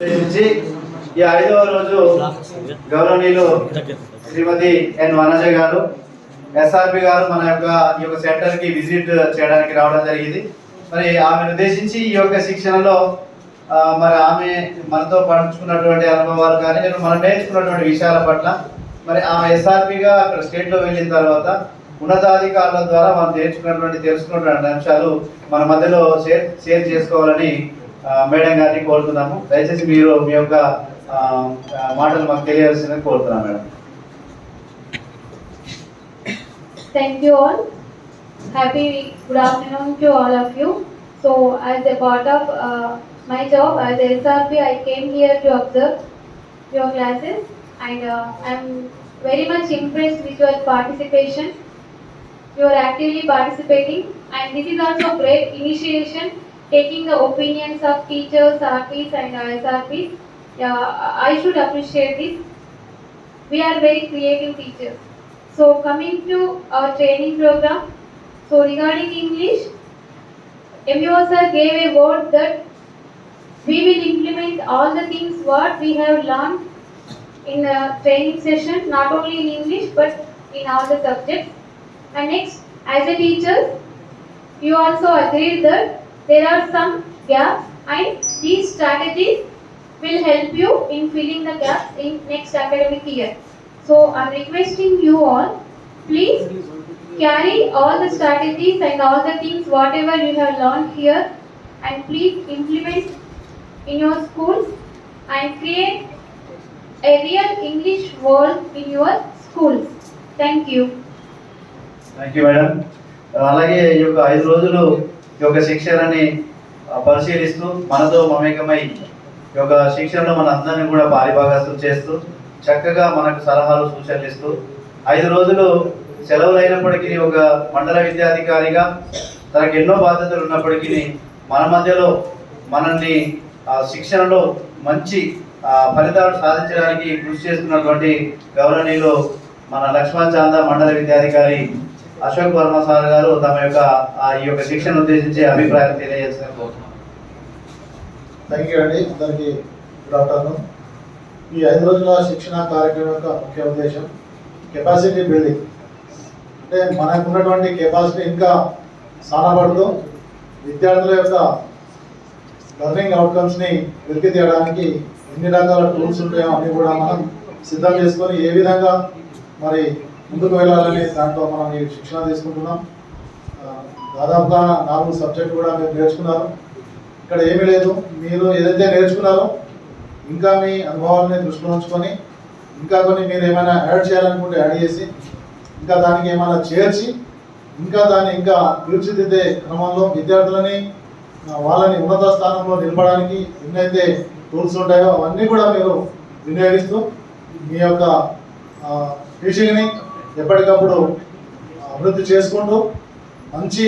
ఈ ఐదవ రోజు గౌరవనీయులు శ్రీమతి ఎన్ వనజ గారు ఎస్ఆర్పి గారు మన యొక్క ఈ యొక్క సెంటర్కి విజిట్ చేయడానికి రావడం జరిగింది. మరి ఆమెను ఉద్దేశించి ఈ యొక్క శిక్షణలో మరి ఆమె మనతో పంచుకున్నటువంటి అనుభవాలు కానీ నేను మనం నేర్చుకున్నటువంటి విషయాల పట్ల మరి ఆమె ఎస్ఆర్పిగా అక్కడ స్టేట్లో వెళ్ళిన తర్వాత ఉన్నతాధికారుల ద్వారా మనం నేర్చుకున్నటువంటి తెలుసుకున్నటువంటి అంశాలు మన మధ్యలో షేర్ షేర్ చేసుకోవాలని మేడం గారిని కోరుతున్నాము దయచేసి మీరు మీ యొక్క ఆ, ఆ, మాటలు మాకు తెలియాల్సిందని కోరుతున్నాం madam Thank you all. Happy good afternoon to all of you. So, as a part of uh, my job as a SRP, I came here to observe your classes, and uh, I'm very much impressed with your participation. You are actively participating, and this is also great initiation, taking the opinions of teachers, RPs, and uh, SRPs. Yeah, I should appreciate this. We are very creative teachers. So coming to our training program, so regarding English, MUO sir gave a word that we will implement all the things what we have learned in the training session, not only in English but in all the subjects. And next, as a teacher, you also agreed that there are some gaps and these strategies will help you in filling the gaps in next academic year. So I'm requesting you all, please carry all the strategies and all the things whatever you have learned here and please implement in your schools and create a real English world in your schools. Thank you. Thank you madam అలాగే ఈ యొక్క ఐదు రోజులు ఈ యొక్క శిక్షణని పరిశీలిస్తూ మనతో మమేకమై ఈ యొక్క శిక్షణలో మన అందరినీ కూడా పారిభాగస్తులు చేస్తూ చక్కగా మనకు సలహాలు సూచనలు ఇస్తూ ఐదు రోజులు సెలవులు అయినప్పటికీ ఒక మండల విద్యాధికారిగా తనకు ఎన్నో బాధ్యతలు ఉన్నప్పటికీ మన మధ్యలో మనల్ని ఆ, శిక్షణలో మంచి ఫలితాలు సాధించడానికి కృషి చేస్తున్నటువంటి గౌరవనీయులు మన లక్ష్మణ్ చాంద మండల విద్యాధికారి అశోక్ వర్మ సార్ గారు తమ యొక్క ఆ, ఈ యొక్క శిక్షణ ఉద్దేశించి అభిప్రాయం తెలియజేస్తున్నారు థ్యాంక్ యూ అండి. అందరికీ గుడ్ ఆఫ్టర్నూన్ ఈ ఐదు రోజుల శిక్షణ కార్యక్రమం యొక్క ముఖ్య ఉద్దేశం కెపాసిటీ బిల్డింగ్ అంటే మనకు ఉన్నటువంటి కెపాసిటీ ఇంకా సానబడుతూ విద్యార్థుల యొక్క లర్నింగ్ అవుట్కమ్స్ని వెలికి తీయడానికి ఎన్ని రకాల టూల్స్ ఉంటాయో అన్ని కూడా మనం సిద్ధం చేసుకొని ఏ విధంగా మరి ముందుకు వెళ్ళాలని దాంట్లో మనం ఈ శిక్షణ తీసుకుంటున్నాం. దాదాపుగా నాలుగు సబ్జెక్ట్ కూడా మీరు నేర్చుకున్నారు. ఇక్కడ ఏమీ లేదు. మీరు ఏదైతే నేర్చుకున్నారో ఇంకా మీ అనుభవాలని దృష్టిలో ఉంచుకొని ఇంకా కొన్ని మీరు ఏమైనా యాడ్ చేయాలనుకుంటే యాడ్ చేసి ఇంకా దానికి ఏమైనా చేర్చి ఇంకా దాన్ని ఇంకా తీర్చిదిద్దే క్రమంలో విద్యార్థులని వాళ్ళని ఉన్నత స్థానంలో నిలపడానికి ఎన్నైతే టూల్స్ ఉంటాయో అవన్నీ కూడా మీరు వినియోగిస్తూ మీ యొక్క టీచింగ్ని ఎప్పటికప్పుడు అభివృద్ధి చేసుకుంటూ మంచి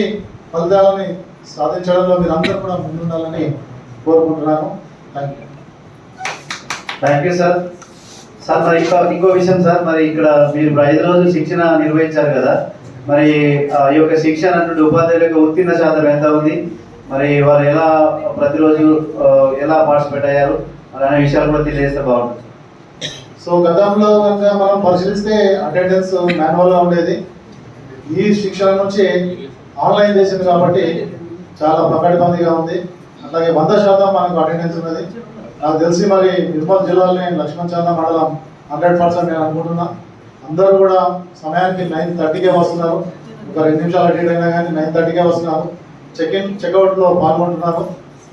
ఫలితాలని సాధించడంలో మీరు అందరూ కూడా ముందుండాలని కోరుకుంటున్నాను. Thank you thank you sir sir మరి ఇంకో ఇంకో విషయం సార్ మరి ఇక్కడ మీరు ఐదు రోజులు శిక్షణ నిర్వహించారు కదా. మరి ఆ, ఈ యొక్క శిక్షణ అంటే ఉపాధ్యాయుల యొక్క ఉత్తీర్ణ శాతం ఎంత ఉంది? మరి వారు ఎలా ప్రతిరోజు ఎలా పార్టిసిపేట్ అయ్యారు? మరి అనే విషయాలు కూడా తెలియజేస్తే బాగుంటుంది. సో గతంలో కనుక మనం పరిశీలిస్తే అటెండెన్స్ మాన్యువల్గా ఉండేది. ఈ శిక్షణ నుంచి ఆన్లైన్ చేసింది కాబట్టి చాలా పకడ్బందీగా ఉంది. అట్లాగే వంద శాతం మనకు అటెండెన్స్ ఉన్నది. నాకు తెలిసి మరి నిర్మల్ జిల్లాలోని లక్ష్మణ్ చంద్ర మండలం హండ్రెడ్ పర్సెంట్ నేను అనుకుంటున్నా. అందరూ కూడా సమయానికి నైన్ థర్టీకే వస్తున్నారు. ఒక రెండు నిమిషాలు అటెండ్ అయినా కానీ నైన్ థర్టీకే వస్తున్నారు. చెక్ ఇన్ చెక్అవుట్లో పాల్గొంటున్నారు.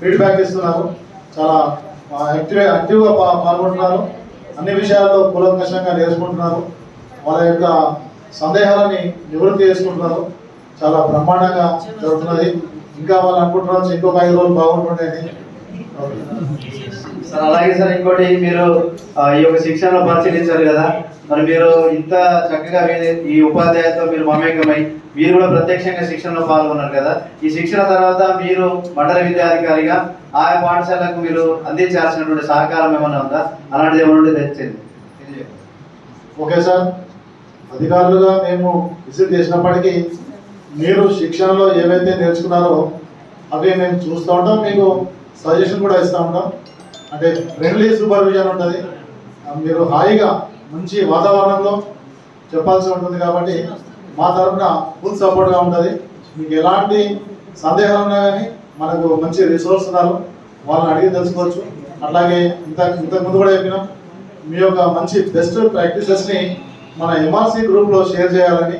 ఫీడ్బ్యాక్ ఇస్తున్నారు. చాలా యాక్టివ్ యాక్టివ్గా పాల్గొంటున్నారు. అన్ని విషయాల్లో కూలంకషంగా నేర్చుకుంటున్నారు. వాళ్ళ యొక్క సందేహాలని నివృత్తి చేసుకుంటున్నారు. చాలా బ్రహ్మాండంగా జరుగుతున్నది. ఇంకా వాళ్ళు అనుకుంటున్నారు ఇంకొక ఐదు రోజులు బాగుంటుండేది సార్ అలాగే సార్ ఇంకోటి మీరు ఈ యొక్క శిక్షణలో పరిశీలించారు కదా. మరి మీరు ఇంత చక్కగా ఈ ఉపాధ్యాయులతో మీరు మమేకమై మీరు కూడా ప్రత్యక్షంగా శిక్షణలో పాల్గొన్నారు కదా. ఈ శిక్షణ తర్వాత మీరు మండల విద్యాధికారిగా ఆయా పాఠశాలకు మీరు అందించాల్సినటువంటి సహకారం ఏమైనా ఉందా? అలాంటిది ఏమైనా తెచ్చింది ఓకే సార్. అధికారులుగా మేము విజిట్ చేసినప్పటికీ మీరు శిక్షణలో ఏవైతే నేర్చుకున్నారో అవి మేము చూస్తూ ఉంటాం. మీకు సజెషన్ కూడా ఇస్తూ ఉంటాం. అంటే ఫ్రెండ్లీ సూపర్విజన్ ఉంటుంది. మీరు హాయిగా మంచి వాతావరణంలో చెప్పాల్సి ఉంటుంది కాబట్టి మా తరఫున ఫుల్ సపోర్ట్గా ఉంటుంది. మీకు ఎలాంటి సందేహాలు ఉన్నా కానీ మనకు మంచి రిసోర్స్ ఉన్నారు. వాళ్ళని అడిగి తెలుసుకోవచ్చు. అట్లాగే ఇంత ఇంతకు ముందు కూడా చెప్పినాం. మీ యొక్క మంచి బెస్ట్ ప్రాక్టీసెస్ని మన ఎంఆర్సీ గ్రూప్లో షేర్ చేయాలని.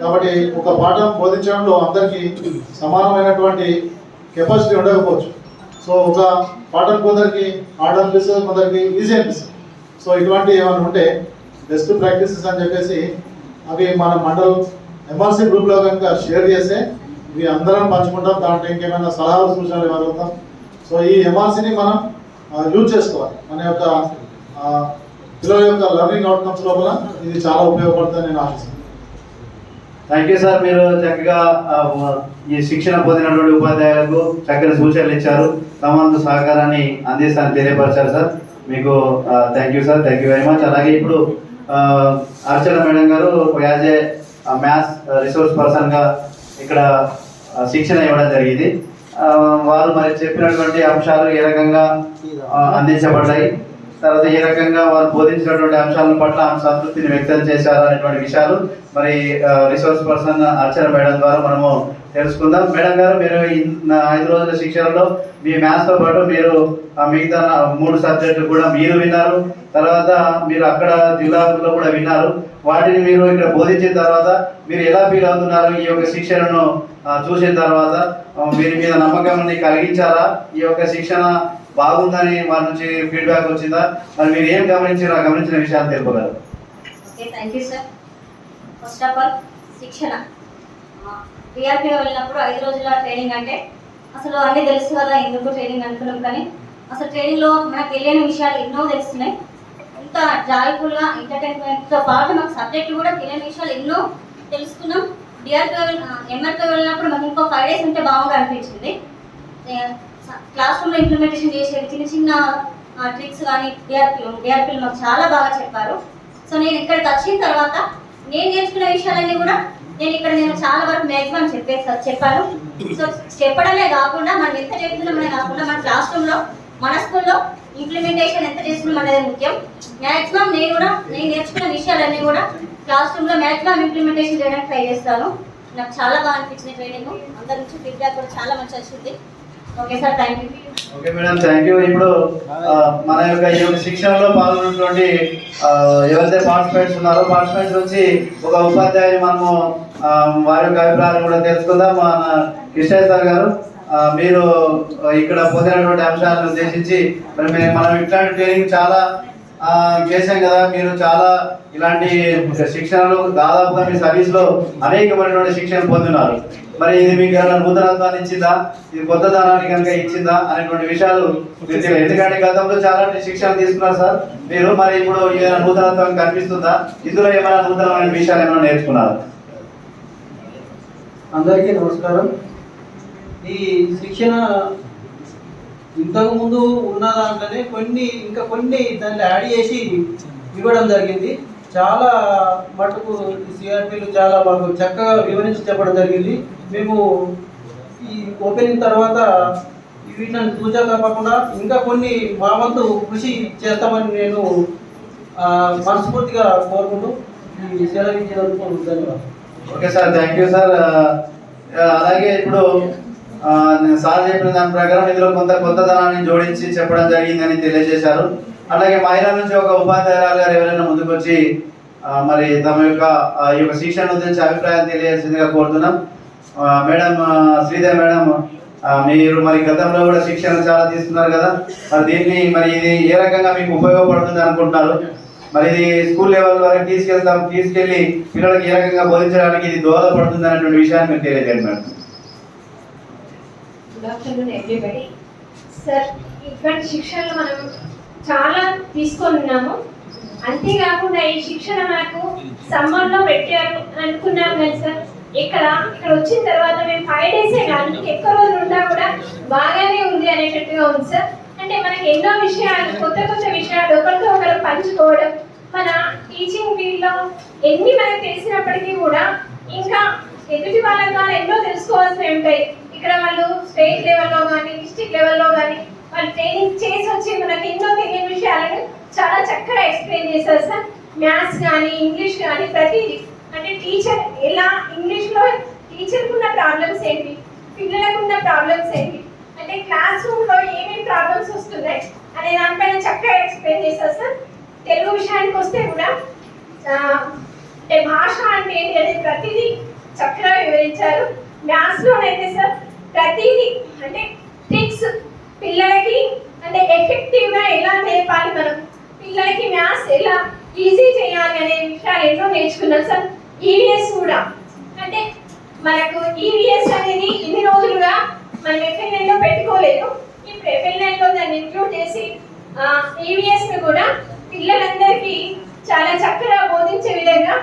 కాబట్టి ఒక పాఠం బోధించడంలో అందరికీ సమానమైనటువంటి కెపాసిటీ ఉండకపోవచ్చు. సో ఒక పాఠం కొందరికి హార్డ్ అనిపిస్తుంది కొందరికి ఈజీ అనిపిస్తుంది. సో ఇటువంటి ఏమైనా ఉంటే బెస్ట్ ప్రాక్టీసెస్ అని చెప్పేసి అవి మన మండల్ ఎంఆర్సీ గ్రూప్లో కనుక షేర్ చేస్తే ఇవి అందరం పంచుకుంటాం దాంట్లో ఇంకేమైనా సలహాలు సూచనలు ఇవ్వగలుగుతాం సో ఈ ఎంఆర్సీని మనం యూజ్ చేసుకోవాలి. మన యొక్క పిల్లల యొక్క లర్నింగ్ అవుట్కమ్స్ లోపల ఇది చాలా ఉపయోగపడుతుందని నేను ఆశిస్తున్నాను. థ్యాంక్ యూ సార్ మీరు చక్కగా ఈ శిక్షణ పొందినటువంటి ఉపాధ్యాయులకు చక్కని సూచనలు ఇచ్చారు. తమందు సహకారాన్ని అందిస్తానని తెలియపరిచారు సార్ మీకు thank you sir thank you very much అలాగే ఇప్పుడు అర్చన మేడం గారు యాజ్ ఏ మ్యాథ్స్ రిసోర్స్ పర్సన్గా ఇక్కడ శిక్షణ ఇవ్వడం జరిగింది. వారు మరి చెప్పినటువంటి అంశాలు ఏ రకంగా అందించబడ్డాయి? తర్వాత ఏ రకంగా వారు బోధించినటువంటి అంశాల పట్ల ఆమె సంతృప్తిని వ్యక్తం చేశారు అనేటువంటి విషయాలు మరి రిసోర్స్ పర్సన్ అర్చన మేడం ద్వారా మనము తెలుసుకుందాం. మేడం గారు మీరు ఐదు రోజుల శిక్షణలో మీ మ్యాథ్స్తో పాటు మీరు మిగతా నా మూడు సబ్జెక్టులు కూడా మీరు విన్నారు. తర్వాత మీరు అక్కడ జిల్లాలో కూడా విన్నారు. వాటిని మీరు ఇక్కడ బోధించిన తర్వాత మీరు ఎలా ఫీల్ అవుతున్నారు? ఈ యొక్క శిక్షణను చూసిన తర్వాత మీరు మీద నమ్మకం కలిగించారా? ఈ యొక్క శిక్షణ బాగుందని వారి నుంచి ఫీడ్బ్యాక్ వచ్చిందా? మరి మీరు ఏం గమనించారు? ఆ గమనించిన విషయాలు తెలుపగలరు. Okay thank you sir first of all శిక్షణ. టీఆర్పీలో వెళ్ళినప్పుడు ఐదు రోజుల ట్రైనింగ్ అంటే అసలు అన్నీ తెలుసు కదా ఎందుకు ట్రైనింగ్ అనుకున్నాం కానీ అసలు ట్రైనింగ్లో మనకు తెలియని విషయాలు ఎన్నో తెలుస్తున్నాయి. ఇంత జాయ్ఫుల్గా ఎంటర్టైన్మెంట్తో పాటు మాకు సబ్జెక్ట్ కూడా తెలియని విషయాలు ఎన్నో తెలుసుకున్నాం. డిఆర్పీ ఎంఆర్పీ వెళ్ళినప్పుడు మాకు ఇంకో ఫైవ్ డేస్ ఉంటే బాగుంగా అనిపించింది. క్లాస్ రూమ్లో ఇంప్లిమెంటేషన్ చేసే చిన్న చిన్న ట్రిక్స్ కానీ డిఆర్పీలు డిఆర్పీలు మాకు చాలా బాగా చెప్పారు. సో నేను ఇక్కడికి వచ్చిన తర్వాత నేను నేర్చుకున్న విషయాలన్నీ కూడా నేను ఇక్కడ నేను చాలా వరకు మ్యాక్సిమం చెప్పేసి చెప్పాను. సో చెప్పడమే కాకుండా మనం ఎంత చెప్తున్నామనే కాకుండా మన క్లాస్ రూమ్లో మన స్కూల్లో ఇంప్లిమెంటేషన్ ఎంత చేస్తున్నాం అనేది ముఖ్యం. మ్యాక్సిమం నేను కూడా నేను నేర్చుకున్న విషయాలన్నీ కూడా క్లాస్ రూమ్లో మ్యాక్సిమం ఇంప్లిమెంటేషన్ చేయడానికి ట్రై చేస్తాను. నాకు చాలా బాగా అనిపించింది ట్రైనింగ్ అందరి నుంచి ఫీడ్బ్యాక్ కూడా చాలా మంచి వచ్చింది. Okay okay madam thank you ఇప్పుడు మన యొక్క ఈ యొక్క శిక్షణలో పాల్గొన్నటువంటి ఎవరైతే పార్టిసిపెంట్స్ ఉన్నారో పార్టిసిపెంట్స్ నుంచి ఒక ఉపాధ్యాయుని మనము వారి యొక్క అభిప్రాయాలు కూడా తెలుసుకుందాం. మన కృష్ణయ్య సార్ గారు మీరు ఇక్కడ పొందినటువంటి అంశాలను ఉద్దేశించి మరి మనం ఇట్లాంటి ట్రైనింగ్ చాలా చేశాం కదా. మీరు చాలా ఇలాంటి శిక్షణలు దాదాపుగా మీ సర్వీస్లో అనేకమైనటువంటి శిక్షణ పొందున్నారు మరి ఇది మీకు ఏమైనా నూతనత్వాన్ని ఇచ్చిందా? ఇది కొత్త దానాన్ని కనుక ఇచ్చిందా అనేటువంటి విషయాలు ఎందుకంటే గతంలో చాలా శిక్షణ తీసుకున్నారు సార్. మీరు మరి ఇప్పుడు ఏమైనా నూతనత్వం కనిపిస్తుందా? ఇందులో ఏమైనా నూతనమైన విషయాలు ఏమైనా నేర్చుకున్నారు? అందరికీ నమస్కారం. ఈ శిక్షణ ఇంతకు ముందు ఉన్న దాంట్లోనే కొన్ని ఇంకా కొన్ని దాంట్లో యాడ్ చేసి ఇవ్వడం జరిగింది. చాలా మటుకు సిఆర్పీలు చాలా మాకు చక్కగా వివరించి చెప్పడం జరిగింది. మేము ఈ ఓపెనింగ్ తర్వాత వీటిని పూజ తప్పకుండా ఇంకా కొన్ని మా వంతు కృషి చేస్తామని నేను మనస్ఫూర్తిగా కోరుకుంటూ ఈ సెలవు ఇచ్చినందుకు ధన్యవాదాలు. Okay sir thank you sir. అలాగే ఇప్పుడు నేను సార్ చెప్పిన దాని ప్రకారం ఇందులో కొంత కొత్త ధనాన్ని జోడించి చెప్పడం జరిగిందని తెలియజేశారు. అలాగే మహిళల నుంచి ఒక ఉపాధ్యాయురాలు గారు ఎవరైనా ముందుకు వచ్చి మరి తమ యొక్క ఈ యొక్క శిక్షణ గురించి అభిప్రాయం తెలియాల్సిందిగా కోరుతున్నాం. మేడం శ్రీధర్ మేడం మీరు మరి గతంలో కూడా శిక్షణ చాలా తీసుకున్నారు కదా. మరి దీన్ని మరి ఇది ఏ రకంగా మీకు ఉపయోగపడుతుంది అనుకుంటున్నారు? మరి ఇది స్కూల్ లెవెల్ వరకు తీసుకెళ్తాం తీసుకెళ్ళి పిల్లలకి ఏ రకంగా బోధించడానికి ఇది దోహదపడుతుంది అనేటువంటి విషయాన్ని మీరు తెలియజేయండి madam. Good afternoon everybody sir ఇక్కడ శిక్షణలు మనం చాలా తీసుకొని ఉన్నాము. అంతేకాకుండా ఈ శిక్షణ మనకు సమ్మర్లో పెట్టారు అనుకున్నాం కదా సార్. ఇక్కడ ఇక్కడ వచ్చిన తర్వాత మేము ఫైవ్ డేసే కాదు ఎక్కువ రోజులు ఉన్నా కూడా బాగానే ఉంది అనేటట్టుగా ఉంది సార్. అంటే మనకి ఎన్నో విషయాలు కొత్త కొత్త విషయాలు ఒకరితో ఒకరు పంచుకోవడం మన టీచింగ్ ఫీల్డ్లో ఎన్ని మనకు తెలిసినప్పటికీ కూడా ఇంకా ఎదుటి వాళ్ళ ద్వారా ఎన్నో తెలుసుకోవాల్సినవి ఉంటాయి. ఇక్కడ వాళ్ళు స్టేట్ లెవెల్లో కానీ డిస్ట్రిక్ట్ లెవెల్లో కానీ వాళ్ళు ట్రైనింగ్ చేసి వచ్చి మనకి ఎన్నో తెలియని విషయాలను చాలా చక్కగా ఎక్స్ప్లెయిన్ చేశారు సార్. మ్యాథ్స్ కానీ ఇంగ్లీష్ కానీ ప్రతిదీ. అంటే టీచర్ ఎలా ఇంగ్లీష్లో టీచర్కి ఉన్న ప్రాబ్లమ్స్ ఏంటి? పిల్లలకు ఉన్న ప్రాబ్లమ్స్ ఏంటి? అంటే క్లాస్ రూమ్లో ఏమేమి ప్రాబ్లమ్స్ వస్తున్నాయి? అనే దానిపైన చక్కగా ఎక్స్ప్లెయిన్ చేశారు సార్. తెలుగు విషయానికి వస్తే కూడా అంటే భాష అంటే ఏంటి అనేది ప్రతిదీ చక్కగా వివరించారు. మ్యాథ్స్లోనైతే సార్ ప్రతిదీ అంటే ట్రిక్స్ పిల్లలకి అంటే ఎఫెక్టివ్గా ఎలా నేర్పాలి మనం? పిల్లలకి మ్యాథ్స్ ఎలా ఈజీ చేయాలి అనే విషయాలు ఎన్నో నేర్చుకున్నాం సార్. ఈవీఎస్ కూడా. అంటే మనకు ఈవీఎస్ అనేది ఇన్ని రోజులుగా మనం ఎఫ్ఎన్ఎల్లో పెట్టుకోలేదు. ఇప్పుడు ఎఫ్ఎన్ఎల్లో దాన్ని ఇంక్లూడ్ చేసి ఈవీఎస్ కూడా పిల్లలందరికీ చాలా చక్కగా బోధించే విధంగా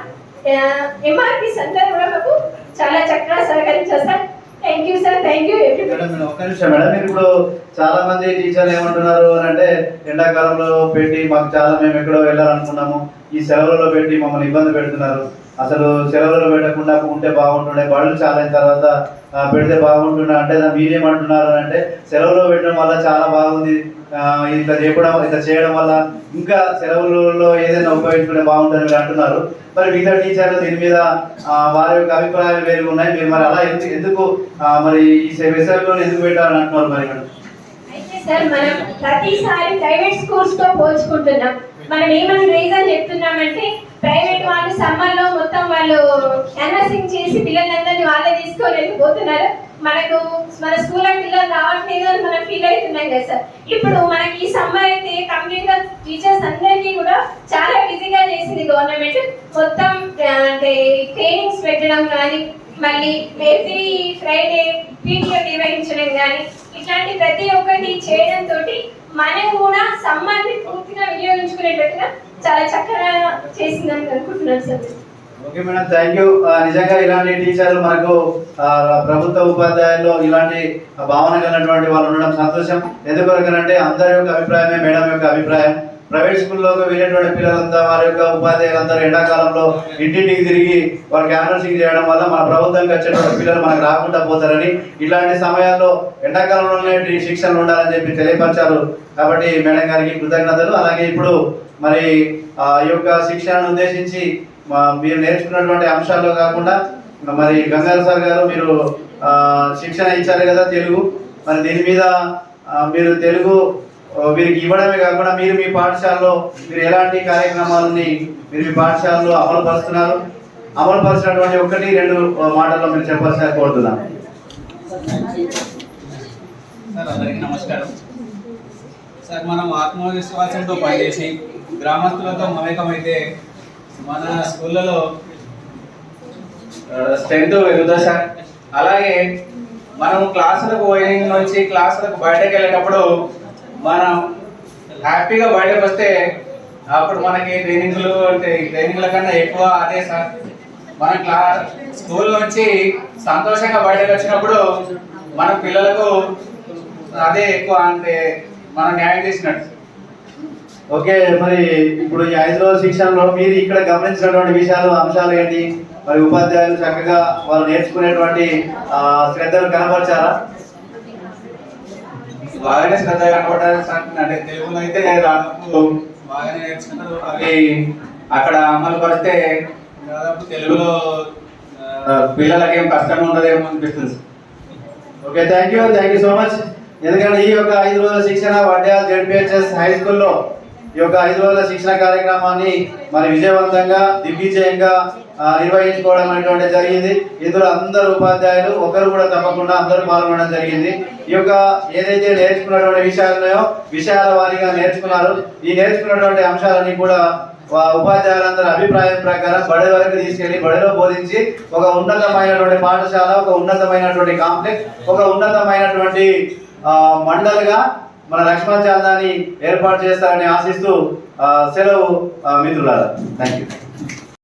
ఎంఆర్పీస్ అందరూ కూడా మాకు చాలా చక్కగా సహకరించారు sir. Thank you sir thank you ఒక్క నిమిషం. మేడం ఇప్పుడు చాలా మంది టీచర్లు ఏమంటున్నారు అని అంటే ఎండాకాలంలో పెట్టి మాకు చాలా మేము ఎక్కడో వెళ్ళాలనుకున్నాము. ఈ సెలవులలో పెట్టి మమ్మల్ని ఇబ్బంది పెడుతున్నారు. అసలు సెలవులు పెట్టకుండా ఉంటే బాగుంటుండే బళ్ళు చాలా తర్వాత పెడితే బాగుంటుండే అంటే మీరేమంటున్నారు అని అంటే సెలవులో పెట్టడం వల్ల చాలా బాగుంది. ఆ, ఇట్లా చేయడం ఇట్లా చేయడం వల్ల ఇంకా సెలవులలో ఏదైనా ఉపయోగించుకుంటే బాగుంటుంది మీరు అంటున్నారు. మరి మిగతా టీచర్లు దీని మీద వారి యొక్క అభిప్రాయాలు వేరు ఉన్నాయి. మీరు మరి అలా ఎందుకు ఎందుకు మరి ఈ సెలవులు ఎందుకు పెట్టాలని అంటున్నారు మరి సార్ మనం ప్రతిసారి ప్రైవేట్ స్కూల్స్తో పోల్చుకుంటున్నాం. మనం ఏమని రీజన్ చెప్తున్నామంటే ప్రైవేట్ వాళ్ళు సమ్మర్లో మొత్తం వాళ్ళు ఎన్ఎస్సింగ్ చేసి పిల్లలందరినీ వాళ్ళే తీసుకొని వెళ్ళిపోతున్నారు మనకు మన స్కూల్ పిల్లలు రావట్లేదు అని మనం ఫీల్ అవుతున్నాం కదా సార్. ఇప్పుడు మనకి ఈ సమ్మర్ అయితే కంప్లీట్గా టీచర్స్ అందరికీ కూడా చాలా బిజీగా చేసింది గవర్నమెంట్ మొత్తం అంటే ట్రైనింగ్స్ పెట్టడం కానీ మళ్ళీ ఎవ్రీ ఫ్రైడే పీటీఎం నిర్వహించడం కానీ ఇట్లాంటి ప్రతి ఒక్కటి చేయడం తోటి మనం కూడా సమ్మర్ని పూర్తిగా వినియోగించుకునేటట్టుగా చాలా చక్కగా చేసిందని అనుకుంటున్నాను sir. Okay madam thank you నిజంగా ఇలాంటి టీచర్లు మనకు ప్రభుత్వ ఉపాధ్యాయుల్లో ఇలాంటి భావన కలిగినటువంటి వాళ్ళు ఉండడం సంతోషం. ఎందుకొరకనంటే అందరి యొక్క అభిప్రాయమే మేడం యొక్క అభిప్రాయం. ప్రైవేట్ స్కూల్లోకి వెళ్ళినటువంటి పిల్లలంతా వారి యొక్క ఉపాధ్యాయులందరూ ఎండాకాలంలో ఇంటింటికి తిరిగి వారికి క్యాన్వసింగ్ చేయడం వల్ల మన ప్రభుత్వంకి వచ్చేటువంటి పిల్లలు మనకు రాకుండా పోతారని ఇలాంటి సమయాల్లో ఎండాకాలంలోనే ఈ శిక్షణలు ఉండాలని చెప్పి తెలియపరిచారు. కాబట్టి మేడం గారికి కృతజ్ఞతలు. అలాగే ఇప్పుడు మరి ఆ ఈ యొక్క శిక్షణను ఉద్దేశించి మీరు నేర్చుకున్నటువంటి అంశాల్లో కాకుండా మరి గంగారు సార్ గారు మీరు శిక్షణ ఇచ్చారు కదా తెలుగు. మరి దీని మీద మీరు తెలుగు వీరికి ఇవ్వడమే కాకుండా మీరు మీ పాఠశాలలో మీరు ఎలాంటి కార్యక్రమాలని మీరు మీ పాఠశాలలో అమలు పరుస్తున్నారు అమలు పరిచినటువంటి ఒకటి రెండు మాటల్లో మీరు చెప్పాల్సిన కోరుతున్నాను సార్ అందరికీ నమస్కారం. సార్ మనం ఆత్మవిశ్వాసంతో పనిచేసి గ్రామస్తులతో మమేకమైతే మన స్కూళ్ళలో స్ట్రెంత్ పెరుగుతుంది సార్. అలాగే మనం క్లాసులకు పోయిన నుంచి క్లాసులకు బయటకు వెళ్ళేటప్పుడు మనం హ్యాపీగా బయటకు వస్తే అప్పుడు మనకి ట్రైనింగ్లు అంటే ట్రైనింగ్ల కన్నా ఎక్కువ అదే సార్ మన క్లా స్కూల్ నుంచి సంతోషంగా బయటకు వచ్చినప్పుడు మన పిల్లలకు అదే ఎక్కువ అంటే మనం న్యాయం చేసినట్టు. ఓకే మరి ఇప్పుడు ఈ ఐదు శిక్షణలో మీరు ఇక్కడ గమనించినటువంటి విషయాలు అంశాలు ఏంటి? మరి ఉపాధ్యాయులు చక్కగా వాళ్ళు నేర్చుకునేటువంటి శ్రద్ధలు శ్రద్ధను కనపరిచారా బాగానే శ్రద్ధ కనపడాలి సార్ అంటే తెలుగులో అయితే దాదాపు బాగానే నేర్చుకున్నారు అవి అక్కడ అమలు పరిస్తే దాదాపు తెలుగులో పిల్లలకి ఏం కష్టంగా ఉండదేమో అనిపిస్తుంది. Okay thank you thank you so much ఎందుకంటే ఈ యొక్క ఐదు రోజుల శిక్షణ వడ్యాల్ జెడ్పిహెచ్ఎస్ హై స్కూల్లో ఈ యొక్క ఐదు రోజుల శిక్షణ కార్యక్రమాన్ని మరి విజయవంతంగా దిగ్విజయంగా నిర్వహించుకోవడం అనేటువంటి జరిగింది. ఇందులో అందరు ఉపాధ్యాయులు ఒకరు కూడా తప్పకుండా అందరూ పాల్గొనడం జరిగింది. ఈ యొక్క ఏదైతే నేర్చుకున్నటువంటి విషయాలు ఉన్నాయో విషయాల వారీగా నేర్చుకున్నారు. ఈ నేర్చుకున్నటువంటి అంశాలన్నీ కూడా ఉపాధ్యాయులందరి అభిప్రాయం ప్రకారం బడి వరకు తీసుకెళ్ళి బడిలో బోధించి ఒక ఉన్నతమైనటువంటి పాఠశాల ఒక ఉన్నతమైనటువంటి కాంప్లెక్స్ ఒక ఉన్నతమైనటువంటి మండలిగా మన లక్ష్మణ్ చాందాన్ని ఏర్పాటు చేస్తారని ఆశిస్తూ సెలవు మిత్రులారా. Thank you